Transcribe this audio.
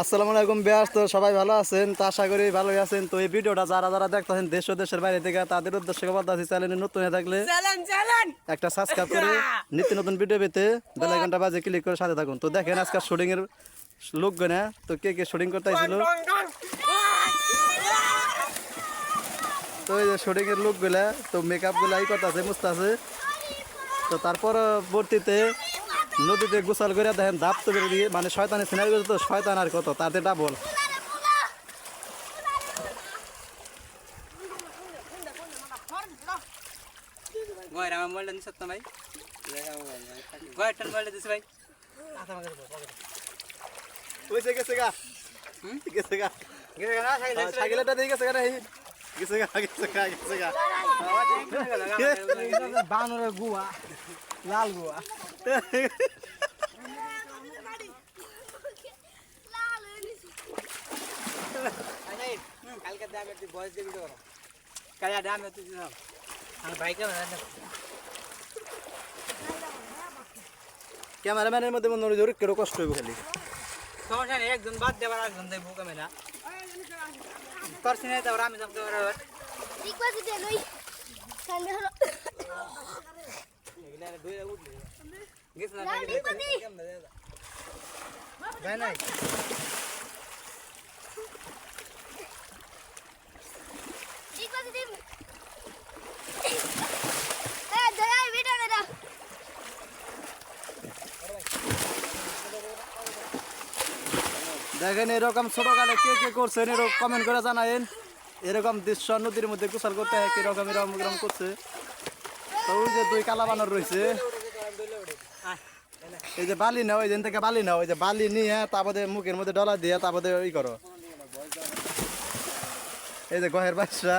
আসসালামু আলাইকুম বিয়াস তো সবাই ভালো আছেন? তো আশা করি ভালোই আছেন। তো এই ভিডিওটা যারা যারা দেখতেছেন দেশ ও দেশের বাইরে থেকে তাদের উদ্দেশ্যে আছি চ্যানেলে নতুন হয়ে থাকলে একটা সাবস্ক্রাইব করে নিত্য নতুন ভিডিও পেতে বেল আইকনটা বাজে ক্লিক করে সাথে থাকুন। তো দেখেন আজকাল শুটিং এর লোক গনা তো কে কে শুটিং করতে আইছিল? তো এই যে শুটিং এর লোকগুলা তো মেকআপগুলা ই করতেছে মুস্তাছে তো তারপর পরবর্তীতে নদীতে গোসল করে দেখেন ধাপ তো বেরিয়ে দিয়ে মানে শয়তানের সিনারি তো শয়তান আর কত তাতে ডাবল মোবাইলটা দিছ ভাই। গয়টার মোবাইলটা দিছ ভাই। গেছে গা। গেছে গা। গেছে না সাইকেল হ্যাঁ, গেছে। গা গেছে গা গেছে গা গেছে গা। বানরের গুয়া লাল গুয়া কালকে দাম একটু বয়স দিয়ে ভিডিও করো কালকে দাম একটু দিছ আমি বাইকে ক্যামেরাম্যানের মধ্যে মনে হয় জোরে কেরো কষ্ট হইব খালি সমস্যা নেই একজন বাদ দেবার একজন দেবো ক্যামেরা তোর সিনে তারপর আমি দেখেন এরকম ছোটকালে কে কে করছেন এরকম কমেন্ট করে জানায়েন। এরকম দৃশ্য নদীর মধ্যে গোসল করতে হয়, কীরকম, এরকম এরকম করছে। তো ওই যে দুই কালা বানর রয়েছে। এই যে বালি নাও ওই যেন থেকে বালি নাও ওই যে বালি নিয়ে তারপরে মুখের মধ্যে ডলা দিয়ে তারপরে ওই করো। এই যে গহের বাচ্চা।